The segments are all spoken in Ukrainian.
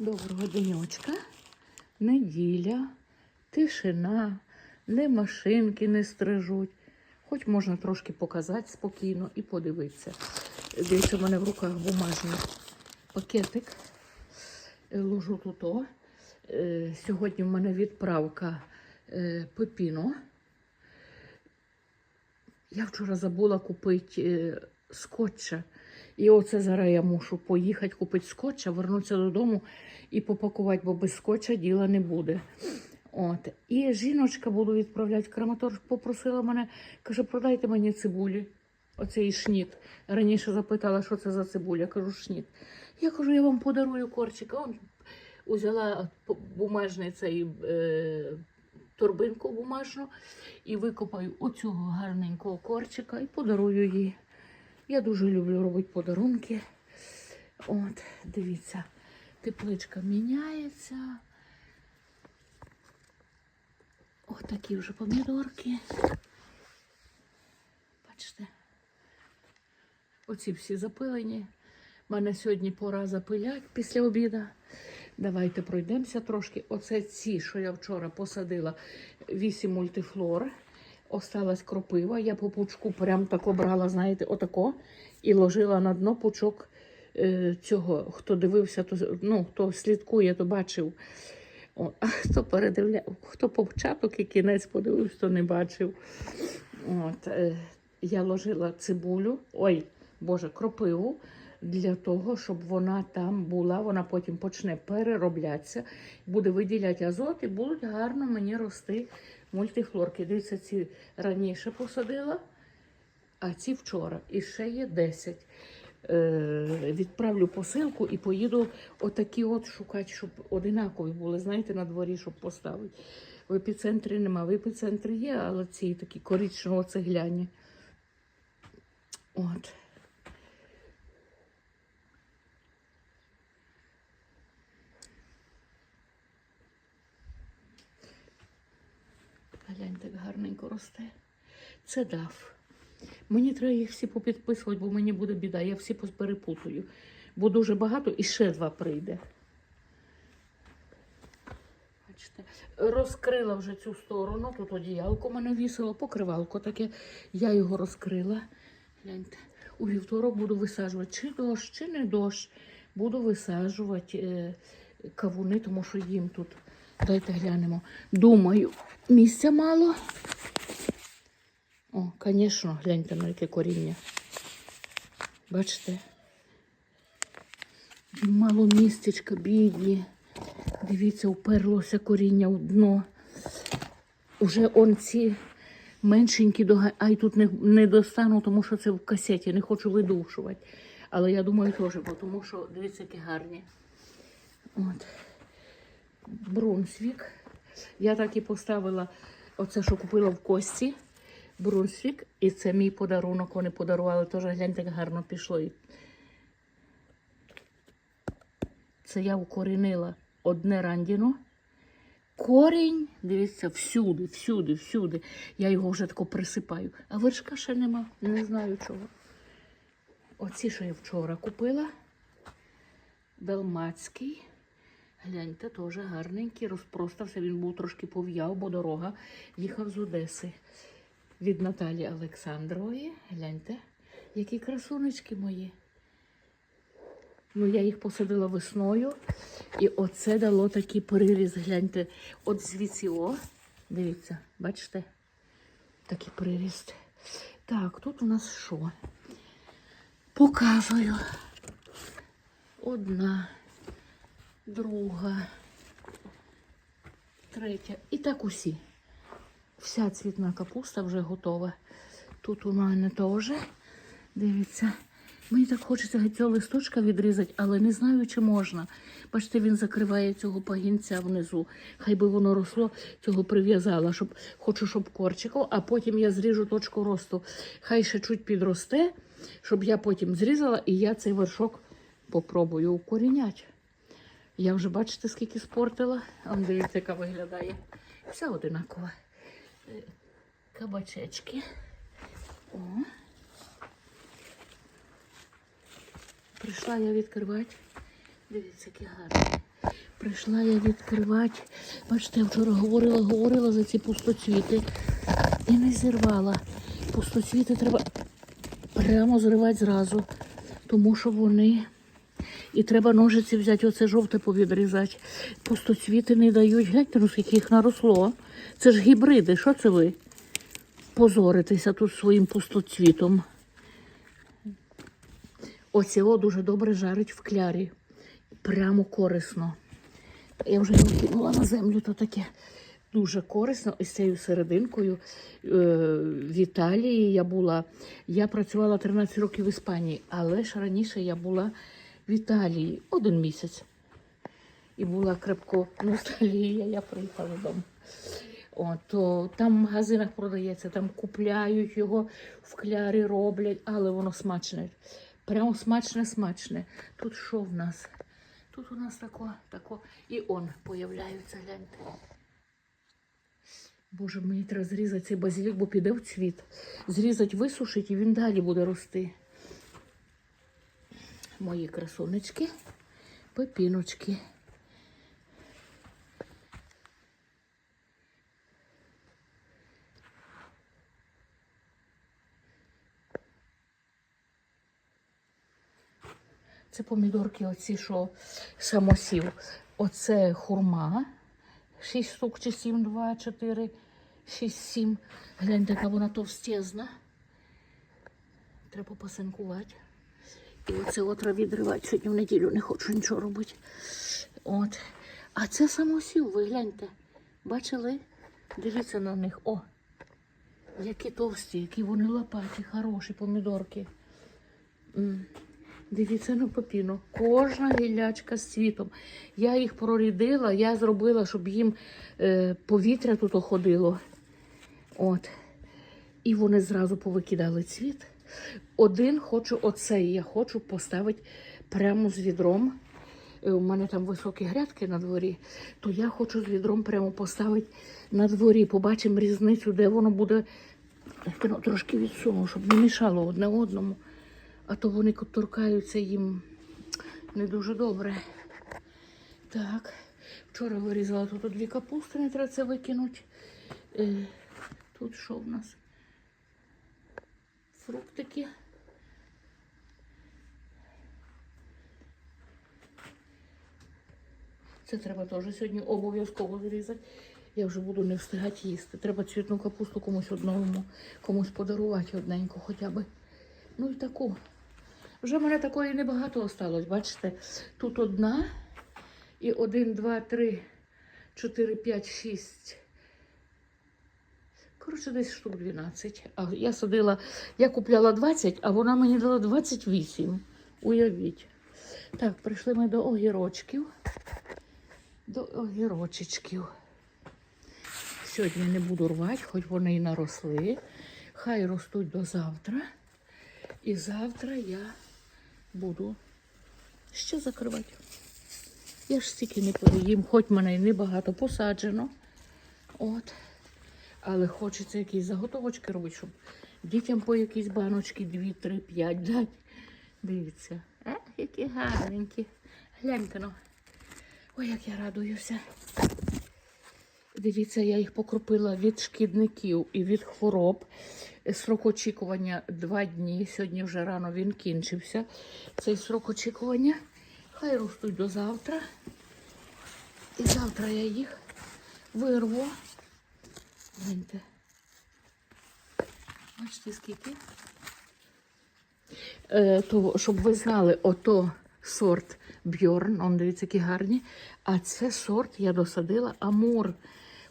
Доброго денечка. Неділя, тишина, не машинки не стрижуть. Хоч можна трошки показати спокійно і подивитися. Дивіться, в мене в руках бумажний пакетик. Е, Ложу тут. Е, Сьогодні в мене відправка е, пепіно. Я вчора забула купити скотча. І оце зараз я мушу поїхати купити скотча, вернутися додому і попакувати, бо без скотча діла не буде. От. І жіночка буду відправляти в Краматорськ, попросила мене, каже, продайте мені цибулі. Оцей шніт. Раніше запитала, що це за цибуля. Кажу, шніт. Я кажу, я вам подарую корчика. Он узяла бумажний цей е, торбинку бумажну і викопаю оцього гарненького корчика і подарую їй. Я дуже люблю робити подарунки. От, дивіться, тепличка міняється. Ось такі вже помідорки. Бачите? Оці всі запилені. У Мене сьогодні пора запилять після обіду. Давайте пройдемося трошки. Оце ці, що я вчора посадила, 8 мультифлор. Осталась кропива. Я по пучку прям так обрала, знаєте, отако. І ложила на дно пучок е, цього. Хто дивився, то ну, хто слідкує, то бачив. О, а хто передивляв, хто початок і кінець подивився, то не бачив. От, е, я ложила цибулю, ой, Боже, кропиву для того, щоб вона там була, вона потім почне перероблятися, буде виділяти азот і будуть гарно мені рости мультифлорки. Дивіться, ці раніше посадила, а ці вчора. І ще є 10. Е, відправлю посилку і поїду отакі от шукати, щоб одинакові були, знаєте, на дворі, щоб поставити. В епіцентрі нема. В епіцентрі є, але ці такі коричнево цегляні. От. Гляньте, як гарненько росте. Це дав. Мені треба їх всі попідписувати, бо мені буде біда. Я всі перепутаю. Бо дуже багато і ще два прийде. Бачите, розкрила вже цю сторону. Тут одіялко мене вісило, покривалко таке. Я його розкрила. Гляньте. У вівторок буду висаджувати чи дощ, чи не дощ. Буду висаджувати е, кавуни, тому що їм тут. Дайте глянемо. Думаю, місця мало. О, звісно, гляньте на яке коріння. Бачите? Мало містечка, бідні. Дивіться, уперлося коріння в дно. Уже он ці меншенькі дога... Ай тут не, не достану, тому що це в касеті, не хочу видушувати. Але я думаю, теж, тому що дивіться, які гарні. От. Брунсвік. Я так і поставила оце, що купила в кості. Брунсвік. І це мій подарунок. Вони подарували теж гляньте, як гарно пішло. Це я укорінила одне рандіно. Корінь, дивіться, всюди, всюди, всюди. Я його вже тако присипаю. А вершка ще нема, не знаю чого. Оці, що я вчора купила. Далмацький. Гляньте, теж гарненький, розпростався. Він був трошки пов'яв, бо дорога їхав з Одеси. Від Наталі Олександрової. Гляньте, які красунечки мої. Ну, я їх посадила весною. І оце дало такий приріз. Гляньте, от звідси, о, дивіться, бачите? Такий приріст. Так, тут у нас що? Показую. Одна, друга, третя. І так усі. Вся цвітна капуста вже готова. Тут у мене теж. Дивіться. Мені так хочеться цього листочка відрізати, але не знаю, чи можна. Бачите, він закриває цього пагінця внизу. Хай би воно росло, цього прив'язала, щоб хочу, щоб корчиков, а потім я зріжу точку росту. Хай ще чуть підросте, щоб я потім зрізала і я цей вершок попробую укоріняти. Я вже бачите, скільки спортила. Он дивіться, яка виглядає. Вся одинакова. Е, Кабачечки. О. Прийшла я відкривати Дивіться, які гарні. Прийшла я відкривати. Бачите, я вчора говорила, говорила за ці пустоцвіти і не зірвала. Пустоцвіти треба прямо зривати зразу, тому що вони. І треба ножиці взяти, оце жовте повідрізати. Пустоцвіти не дають. Гляньте, ну скільки їх наросло. Це ж гібриди. Що це ви? Позоритеся тут своїм пустоцвітом. Оцього дуже добре жарить в клярі. Прямо корисно. Я вже його кинула на землю, то таке дуже корисно. Із цією серединкою е, в Італії я була. Я працювала 13 років в Іспанії, але ж раніше я була в Італії один місяць. І була крепко ностальгія, я приїхала додому. То там в магазинах продається, там купляють його в клярі, роблять, але воно смачне. Прямо смачне, смачне. Тут що в нас? Тут у нас тако, тако. І он появляються, гляньте. Боже, мені треба зрізати цей базилік, бо піде в цвіт. Зрізати, висушити, і він далі буде рости. Мої красунечки, пепіночки. Це помідорки, оці, що самосів. Оце хурма. 6 штук чи 7, 2, 4, 6, 7. Гляньте, яка вона товстезна. Треба посинкувати. Оце от треба відривати. Сьогодні в неділю не хочу нічого робити. От. А це самосів, ви гляньте. Бачили? Дивіться на них. О! Які товсті, які вони лопаті, хороші помідорки. Дивіться на попіну. Кожна гілячка з цвітом. Я їх прорідила, я зробила, щоб їм е, повітря тут ходило. От. І вони зразу повикидали цвіт. Один хочу, оцей я хочу поставити прямо з відром. Е, У мене там високі грядки на дворі, то я хочу з відром прямо поставити на дворі. Побачимо різницю, де воно буде. Ну, трошки відсуну, щоб не мішало одне одному. А то вони торкаються їм не дуже добре. Так, вчора вирізала тут дві капусти, не треба це викинути. Е, тут що в нас? Фруктики. Це треба теж сьогодні обов'язково зрізати. Я вже буду не встигати їсти. Треба цвітну капусту комусь одному, комусь подарувати одненьку хоча б. Ну і таку. Вже в мене такої небагато осталось. Бачите, тут одна і один, два, три, чотири, п'ять, шість. Коротше, десь штук 12. А я садила, я купляла 20, а вона мені дала 28. Уявіть. Так, прийшли ми до огірочків. До огірочечків. Сьогодні не буду рвати, хоч вони і наросли. Хай ростуть до завтра. І завтра я буду ще закривати. Я ж стільки не переїм, хоч мене і небагато посаджено. От. Але хочеться якісь заготовочки робити, щоб дітям по якісь баночки 2, 3, 5 дати. Дивіться. А, які гарненькі. Гляньте ну. Ой, як я радуюся. Дивіться, я їх покропила від шкідників і від хвороб. Срок очікування два дні. Сьогодні вже рано він кінчився. Цей срок очікування. Хай ростуть до завтра. І завтра я їх вирву. Гляньте. Бачите, скільки? Е, то, щоб ви знали, ото сорт Бьорн, он дивіться, які гарні. А це сорт я досадила Амур.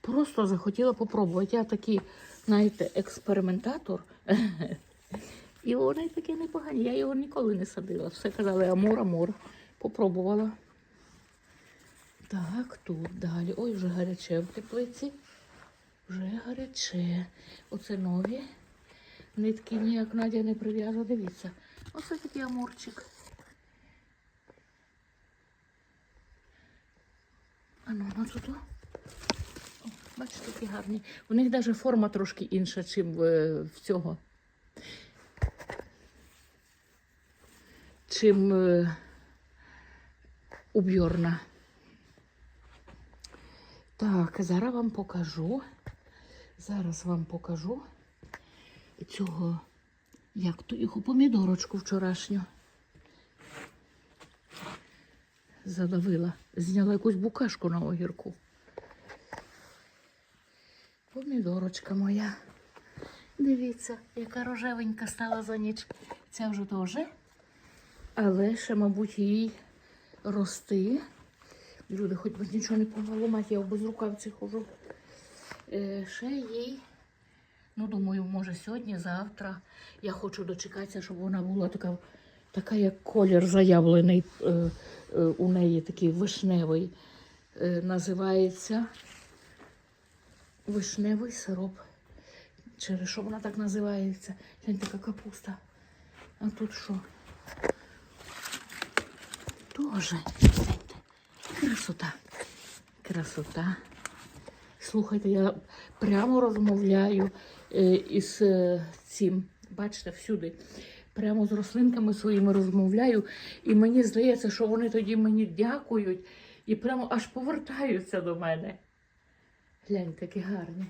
Просто захотіла попробувати. Я такий, знаєте, експериментатор. І вони такі непогані. Я його ніколи не садила. Все казали Амур, Амур. Попробувала. Так, тут далі. Ой, вже гаряче в теплиці. Вже гаряче. Оце нові. Нитки ніяк Надя не прив'яже. Дивіться. Оце такий амурчик. А ну, ну тут. бачите, які гарні. У них навіть форма трошки інша, ніж в, в цього. Чим е, у Бьорна. Так, зараз вам покажу. Зараз вам покажу цього, як то його помідорочку вчорашню. Задавила. Зняла якусь букашку на огірку. Помідорочка моя. Дивіться, яка рожевенька стала за ніч. Ця вже теж. Але ще, мабуть, їй рости. Люди, хоч би нічого не поламати, я в безрукавці хожу. Е, ще їй, ну думаю, може сьогодні, завтра. Я хочу дочекатися, щоб вона була така, така як колір заявлений е, е, у неї такий вишневий. Називається вишневий сироп. Через що вона так називається? Гляньте, така капуста. А тут що? Тоже. Красота. Красота. Слухайте, я прямо розмовляю е, із е, цим. Бачите, всюди. Прямо з рослинками своїми розмовляю. І мені здається, що вони тоді мені дякують і прямо аж повертаються до мене. Гляньте, які гарні.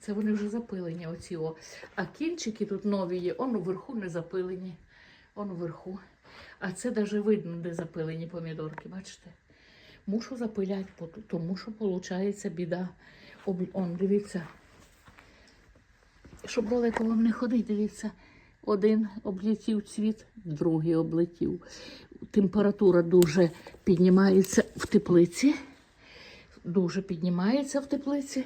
Це вони вже запилені оці о. А кінчики тут нові є, он уверху не запилені. Он уверху. А це навіть видно, де запилені помідорки, бачите? Мушу запиляти, тому що виходить біда. Он, дивіться. Щоб далеко вам не ходити, дивіться. Один облетів цвіт, другий облетів. Температура дуже піднімається в теплиці. Дуже піднімається в теплиці,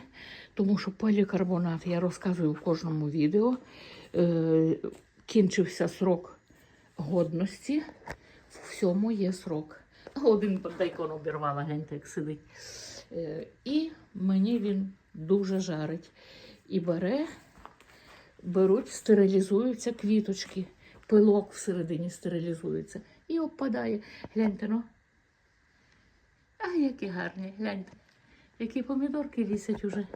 тому що полікарбонат, я розказую в кожному відео, е, кінчився срок годності. В всьому є срок. Один дайкон обірвала, гляньте, як сидить. Е, і мені він дуже жарить. І бере, беруть, стерилізуються квіточки, пилок всередині стерилізується і опадає. Гляньте, ну. А які гарні, гляньте. Які помідорки вісять уже.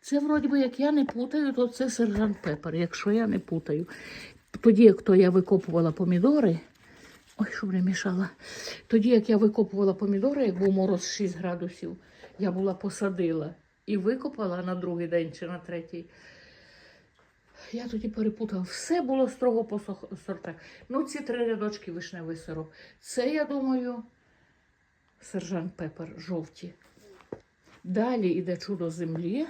Це вроді би, як я не путаю, то це сержант Пепер, якщо я не путаю. Тоді, як то я викопувала помідори, ой, щоб не мішала. Тоді, як я викопувала помідори, як був мороз 6 градусів, я була посадила і викопала на другий день чи на третій. Я тоді перепутала. Все було строго по сортах. Ну, ці три рядочки вишневий сироп. Це, я думаю, сержант Пепер жовті. Далі йде чудо землі.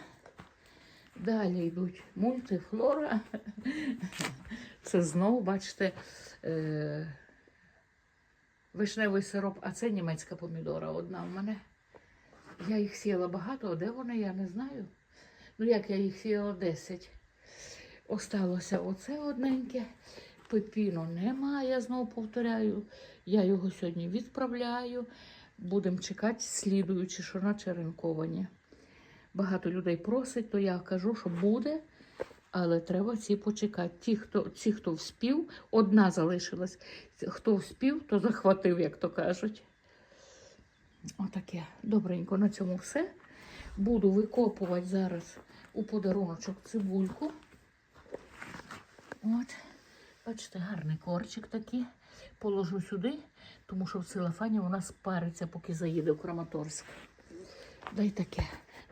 Далі йдуть мультифлора. Це знову, бачите, е- вишневий сироп, а це німецька помідора одна в мене. Я їх сіяла багато, а де вони, я не знаю. Ну, як я їх сіяла 10. Осталося оце одненьке. Пепіно немає, я знову повторяю. Я його сьогодні відправляю. Будемо чекати, слідуючи, що на черенковані. Багато людей просить, то я кажу, що буде, але треба ці почекати. Ті, хто, ті, хто вспів, одна залишилась. Хто вспів, то захватив, як то кажуть. Отаке. Добренько, на цьому все. Буду викопувати зараз у подаруночок цибульку. От. Бачите, гарний корчик такий. Положу сюди, тому що в целофані нас париться, поки заїде в Краматорськ. Дай таке.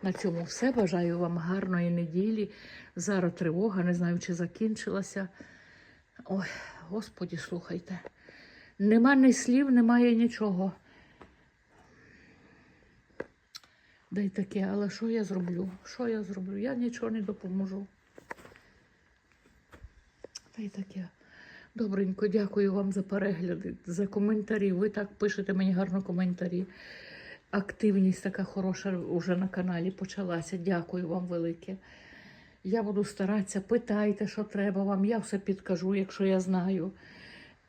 На цьому все. Бажаю вам гарної неділі. Зараз тривога, не знаю, чи закінчилася. Ой, Господі, слухайте. Нема ні слів, немає нічого. Дай таке, але що я зроблю? Що я зроблю? Я нічого не допоможу. Та й таке. Добренько, дякую вам за перегляди, за коментарі. Ви так пишете мені гарно коментарі. Активність така хороша вже на каналі почалася. Дякую вам велике. Я буду старатися, питайте, що треба вам. Я все підкажу, якщо я знаю.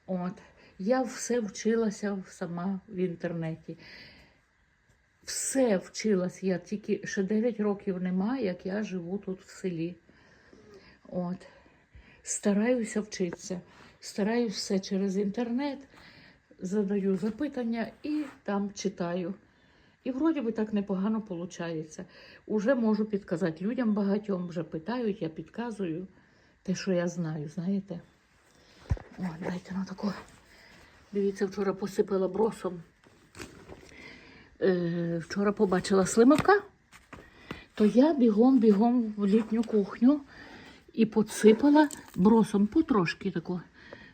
От. Я все вчилася сама в інтернеті. Все вчилась я, тільки ще 9 років немає, як я живу тут в селі. От. Стараюся вчитися. Стараюся все через інтернет, задаю запитання і там читаю. І вроді би так непогано виходить. Уже можу підказати людям багатьом, вже питають, я підказую те, що я знаю, знаєте. О, дайте на таку. Дивіться, вчора посипала бросом. Е, вчора побачила слимака, то я бігом-бігом в літню кухню і подсипала бросом потрошки тако,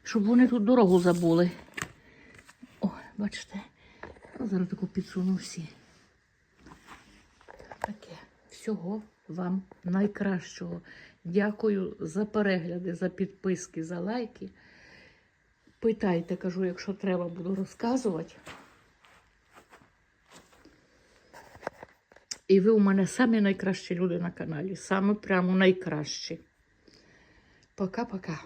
щоб вони тут дорогу забули. О, бачите, зараз таку підсуну всі. Всього вам найкращого. Дякую за перегляди, за підписки, за лайки. Питайте, кажу, якщо треба, буду розказувати. І ви у мене самі найкращі люди на каналі. Саме прямо найкращі. Пока-пока.